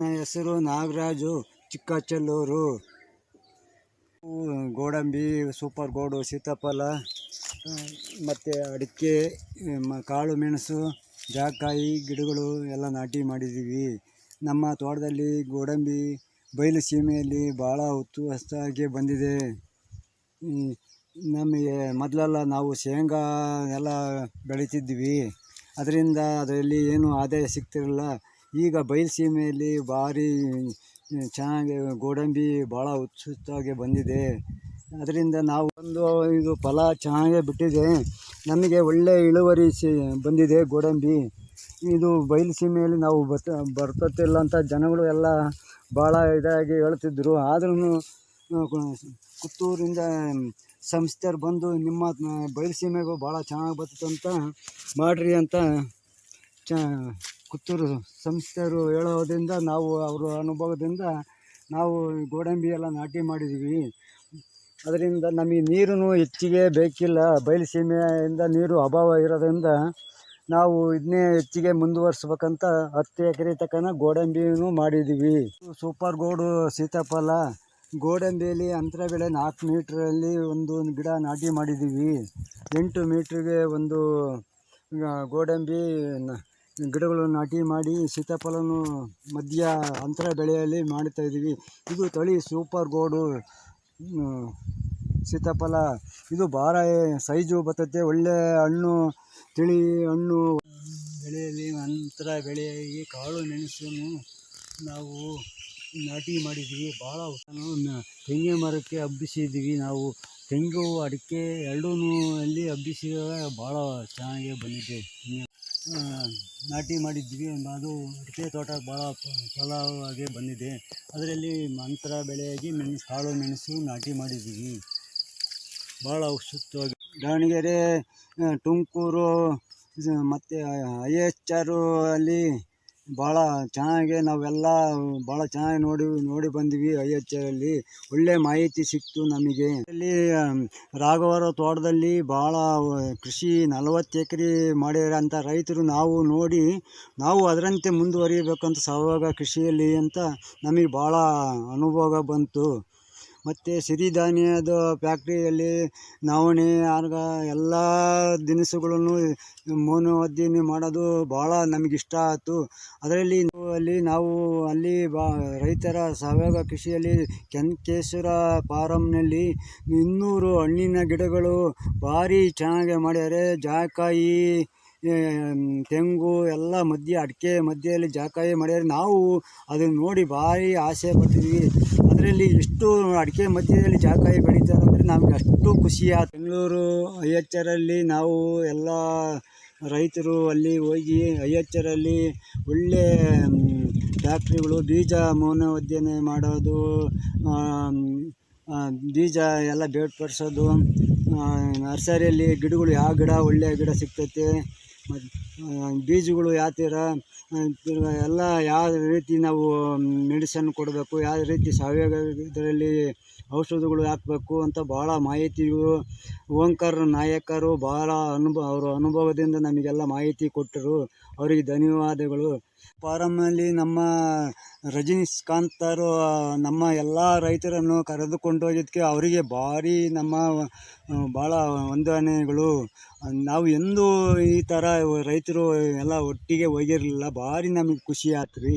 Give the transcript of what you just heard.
ನನ್ನ ಹೆಸರು ನಾಗರಾಜು, ಚಿಕ್ಕಚಲ್ಲೂರು. ಗೋಡಂಬಿ, ಸೂಪರ್ ಗೋಡು, ಸೀತಾಫಲ ಮತ್ತು ಅಡಿಕೆ ಕಾಳು, ಮೆಣಸು, ಜಾಕಾಯಿ, ಗಿಡಗಳು ಎಲ್ಲ ನಾಟಿ ಮಾಡಿದ್ದೀವಿ. ನಮ್ಮ ತೋಟದಲ್ಲಿ ಗೋಡಂಬಿ ಬಯಲು ಸೀಮೆಯಲ್ಲಿ ಭಾಳ ಹಸ್ತಾಗಿ ಬಂದಿದೆ. ನಮಗೆ ಮೊದಲೆಲ್ಲ ನಾವು ಶೇಂಗಾ ಎಲ್ಲ ಬೆಳೀತಿದ್ವಿ. ಅದರಿಂದ ಅದರಲ್ಲಿ ಏನು ಆದಾಯ ಸಿಗ್ತಿರಲಿಲ್ಲ ಈಗ ಬಯಲುಸೀಮೆಯಲ್ಲಿ ಭಾರಿ ಚೆನ್ನಾಗಿ ಗೋಡಂಬಿ ಭಾಳ ಉತ್ಸುಕವಾಗಿ ಬಂದಿದೆ. ಅದರಿಂದ ನಾವು ಒಂದು ಇದು ಫಲ ಚೆನ್ನಾಗೇ ಬಿಟ್ಟಿದೆ. ನಮಗೆ ಒಳ್ಳೆಯ ಇಳುವರಿ ಬಂದಿದೆ ಗೋಡಂಬಿ. ಇದು ಬಯಲುಸೀಮೆಯಲ್ಲಿ ನಾವು ಬರ್ತ ಬರ್ತತಿಲ್ಲ ಅಂತ ಜನಗಳು ಎಲ್ಲ ಭಾಳ ಇದಾಗಿ ಹೇಳ್ತಿದ್ರು. ಆದ್ರೂ ಕುತ್ತೂರಿಂದ ಸಂಸ್ಥೆಯವ್ರು ಬಂದು ನಿಮ್ಮ ಬಯಲುಸೀಮೆಗೂ ಭಾಳ ಚೆನ್ನಾಗಿ ಬರ್ತದಂತ ಮಾಡಿರಿ ಅಂತ ಚ ಪುತ್ತೂರು ಸಂಸ್ಥೆಯವರು ಹೇಳೋದ್ರಿಂದ ನಾವು ಅವರ ಅನುಭವದಿಂದ ನಾವು ಗೋಡಂಬಿ ಎಲ್ಲ ನಾಟಿ ಮಾಡಿದ್ದೀವಿ. ಅದರಿಂದ ನಮಗೆ ನೀರು ಹೆಚ್ಚಿಗೆ ಬೇಕಿಲ್ಲ. ಬಯಲು ಸೀಮೆಯಿಂದ ನೀರು ಅಭಾವ ಇರೋದ್ರಿಂದ ನಾವು ಇದನ್ನೇ ಹೆಚ್ಚಿಗೆ ಮುಂದುವರಿಸ್ಬೇಕಂತ ಹತ್ತು ಎಕರೆ ತಕ್ಕನ ಗೋಡಂಬಿನೂ ಮಾಡಿದ್ದೀವಿ. ಸೂಪರ್ ಗೋಡು ಸೀತಾಫಲ. ಗೋಡಂಬಿಯಲ್ಲಿ ಅಂತರ ಬೆಳೆ ನಾಲ್ಕು ಮೀಟ್ರಲ್ಲಿ ಒಂದು ಗಿಡ ನಾಟಿ ಮಾಡಿದ್ದೀವಿ. ಎಂಟು ಮೀಟ್ರಿಗೆ ಒಂದು ಗೋಡಂಬಿ ಗಿಡಗಳು ನಾಟಿ ಮಾಡಿ ಸೀತಾಫಲನೂ ಮಧ್ಯ ಅಂತರ ಬೆಳೆಯಲ್ಲಿ ಮಾಡ್ತಾಯಿದ್ದೀವಿ ಇದು ತಳಿ ಸೂಪರ್ ಗೋಡು. ಸೀತಾಫಲ. ಇದು ಭಾಳ ಸೈಜು ಬರ್ತೈತೆ. ಒಳ್ಳೆಯ ಹಣ್ಣು, ತಿಳಿ ಹಣ್ಣು. ಬೆಳೆಯಲ್ಲಿ ಅಂತರ ಬೆಳೆಯಾಗಿ ಕಾಳು ಮೆಣಸನ್ನು ನಾವು ನಾಟಿ ಮಾಡಿದ್ದೀವಿ. ಭಾಳ ತೆಂಗಿನ ಮರಕ್ಕೆ ಹಬ್ಬಿಸಿದ್ದೀವಿ ನಾವು. ತೆಂಗು ಅಡಿಕೆ ಎರಡೂ ಅಲ್ಲಿ ಹಬ್ಬಿಸಿದಾಗ ಭಾಳ ಚೆನ್ನಾಗಿ ಬಂದಿದೆ. ನಾಟಿ ಮಾಡಿದ್ವಿ. ಅದು ಅಡಿಕೆ ತೋಟ ಭಾಳ ಫಲವಾಗಿ ಬಂದಿದೆ. ಅದರಲ್ಲಿ ಮಂತ್ರ, ಬೆಳೆಯಾಗಿ ಮೆಣಸು ಕಾಳು ಮೆಣಸು ನಾಟಿ ಮಾಡಿದ್ದೀವಿ ಭಾಳ ಔಷಧವಾಗಿ. ದಾವಣಗೆರೆ ತುಮಕೂರು ಮತ್ತು ಐ, ಎಚ್, ಆರು, ಅಲ್ಲಿ ಭಾಳ ಚೆನ್ನಾಗಿ ನಾವೆಲ್ಲ ಭಾಳ ಚೆನ್ನಾಗಿ ನೋಡಿ ನೋಡಿ ಬಂದ್ವಿ ಐ ಎಚ್ ಆರಲ್ಲಿ ಒಳ್ಳೆಯ ಮಾಹಿತಿ ಸಿಕ್ತು ನಮಗೆ. ಇಲ್ಲಿ ರಾಘವರ ತೋಟದಲ್ಲಿ ಭಾಳ ಕೃಷಿ ನಲವತ್ತು ಎಕರೆ ಮಾಡಿರೋಂಥ ರೈತರು ನಾವು ನೋಡಿ, ನಾವು ಅದರಂತೆ ಮುಂದುವರಿಬೇಕಂತ ಸಾವಯವ ಕೃಷಿಯಲ್ಲಿ ಅಂತ ನಮಗೆ ಭಾಳ ಅನುಭವ ಬಂತು. ಮತ್ತು ಸಿರಿಧಾನ್ಯದ ಫ್ಯಾಕ್ಟ್ರಿಯಲ್ಲಿ ನವಣೆ, ಆರ್ಗ ಎಲ್ಲ ದಿನಸುಗಳನ್ನು ಮೌಲ್ಯವರ್ಧನೆ ಮಾಡೋದು ಭಾಳ ನಮಗೆ ಇಷ್ಟ ಆಯ್ತು. ಅದರಲ್ಲಿ ಅಲ್ಲಿ ನಾವು ಅಲ್ಲಿ ಬಾ ರೈತರ ಸಾವಯವ ಕೃಷಿಯಲ್ಲಿ ಕೆಂಕೇಶ್ವರ ಫಾರಮ್ನಲ್ಲಿ ಇನ್ನೂರು ಹಣ್ಣಿನ ಗಿಡಗಳು ಭಾರಿ ಚೆನ್ನಾಗಿ ಮಾಡ್ಯಾರೆ ಜಾಯಿಕಾಯಿ ತೆಂಗು ಎಲ್ಲ ಮಧ್ಯೆ, ಅಡಿಕೆ ಮಧ್ಯೆಯಲ್ಲಿ ಜಾಕಾಯಿ ಮಾಡಿದರೆ ನಾವು ಅದನ್ನು ನೋಡಿ ಭಾರಿ ಆಸೆ ಪಟ್ಟಿದ್ವಿ ಅದರಲ್ಲಿ ಎಷ್ಟು ಅಡಿಕೆ ಮಧ್ಯದಲ್ಲಿ ಜಾಕಾಯಿ ಬೆಳೀತಾರೆ ಅಂದರೆ ನಮಗೆ ಅಷ್ಟು ಖುಷಿ ಆ ಬೆಂಗಳೂರು ಐ ಎಚ್ ಆರಲ್ಲಿ ನಾವು ಎಲ್ಲ ರೈತರು ಅಲ್ಲಿ ಹೋಗಿ ಐ ಎಚ್ ಆರಲ್ಲಿ ಒಳ್ಳೆ ಫ್ಯಾಕ್ಟ್ರಿಗಳು, ಬೀಜ ಮೌನವದ್ಯನೆ ಮಾಡೋದು ಬೀಜ ಎಲ್ಲ ಬೇರ್ಪಡಿಸೋದು ನರ್ಸರಿಯಲ್ಲಿ ಗಿಡಗಳು, ಯಾವ ಗಿಡ ಒಳ್ಳೆಯ ಗಿಡ ಸಿಗ್ತೈತೆ ಬೀಜಗಳು ಯಾವ ಥರ ಎಲ್ಲ ಯಾವ ರೀತಿ ನಾವು ಮೆಡಿಸನ್ ಕೊಡಬೇಕು ಯಾವ ರೀತಿ ಸಾವಯವ ಇದರಲ್ಲಿ ಔಷಧಗಳು ಹಾಕ್ಬೇಕು ಅಂತ ಭಾಳ ಮಾಹಿತಿ ಓಂಕಾರ್ ನಾಯಕರು ಭಾಳ ಅನುಭವ ಅವರ ಅನುಭವದಿಂದ ನಮಗೆಲ್ಲ ಮಾಹಿತಿ ಕೊಟ್ಟರು. ಅವರಿಗೆ ಧನ್ಯವಾದಗಳು. ಫಾರಮ್ಮಲ್ಲಿ ನಮ್ಮ ರಜನಿಕಾಂತರು ನಮ್ಮ ಎಲ್ಲ ರೈತರನ್ನು ಕರೆದುಕೊಂಡು ಹೋಗಿದ್ದಕ್ಕೆ ಅವರಿಗೆ ಭಾರಿ ನಮ್ಮ ಭಾಳ ವಂದನೆಗಳು. ನಾವು ಎಂದೂ ಈ ಥರ ರೈತರು ಎಲ್ಲ ಒಟ್ಟಿಗೆ ಹೋಗಿರಲಿಲ್ಲ. ಭಾರಿ ನಮಗೆ ಖುಷಿ ಆಯ್ತು ರೀ